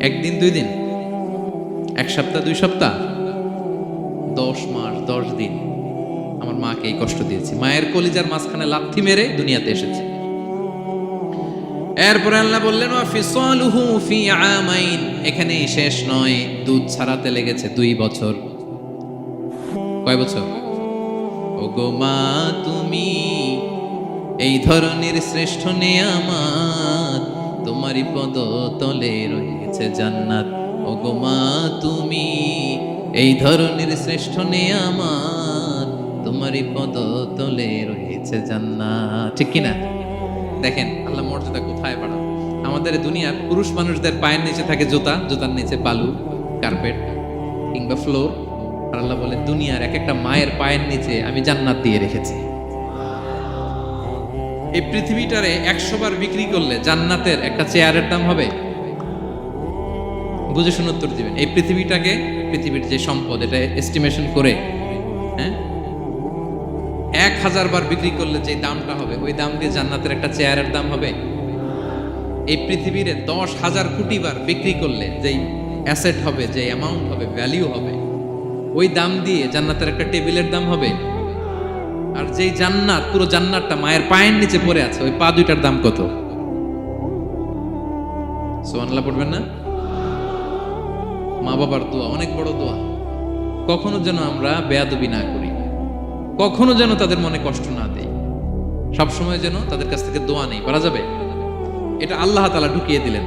একদিন, দুই দিন? এক সপ্তাহ, দুই সপ্তাহ? দশ মাস, দশ দিন। আমার মাকে এই কষ্ট দিয়েছি। মায়ের কলিজার মাঝখানে লাথি মেরে দুনিয়াতে এসেছে। এরপরে আল্লাহ বললেন এখানেই শেষ নয়। দুধ ছাড়াতে লেগেছে দুই বছর। কয় বছর? ও গো মা, তুমি এই ধরনের শ্রেষ্ঠ নেয়ামাত। তোমারই পদ তলে রয়েছে জান্নাত। ও গো মা, তুমি এই ধরনের শ্রেষ্ঠ নেয়ামাত তোমারই পদ তলে রয়েছে জান্নাত। ঠিক কিনা? দেখেন, আল্লাহ মর্যাদা কোথায় বাড়ান? আমাদের দুনিয়ার পুরুষ মানুষদের পায়ের নিচে থাকে জুতা, জুতার নিচে বালু কার্পেট কিংবা ফ্লোর আর আল্লাহ বলে, দুনিয়ার এক একটা মায়ের পায়ের নিচে আমি জান্নাত দিয়ে রেখেছি। এই পৃথিবীটারে একশো বার বিক্রি করলে জান্নাতের একটা চেয়ারের দাম হবে? বুঝে শুনে উত্তর দিবেন। এই পৃথিবীটাকে, পৃথিবীর যে সম্পদ, এটা এস্টিমেশন করে হ্যাঁ? এক হাজার বার বিক্রি করলে যে দামটা হবে, ওই দাম দিয়ে জান্নাতের একটা চেয়ারের দাম হবে? এই পৃথিবীর দশ হাজার কোটি বার বিক্রি করলে যেই অ্যাসেট হবে যে অ্যামাউন্ট হবে ভ্যালিউ হবে, ওই দাম দিয়ে জান্নাতের একটা টেবিলের দাম হবে? আর যেই জান্নাত, পুরো জান্নাতটা মায়ের পায়ের নিচে পড়ে আছে, ওই পা দুইটার দাম কত? সোয়ানলা পড়বেন না? মা বাবার দোয়া, অনেক বড় দোয়া। কখনো যেন আমরা বেয়াদবি না করি, কখনো যেন তাদের মনে কষ্ট না দেই। সবসময় যেন তাদের কাছ থেকে দোয়া নেই, পারা যাবে? এটা আল্লাহ তালা ঢুকিয়ে দিলেন।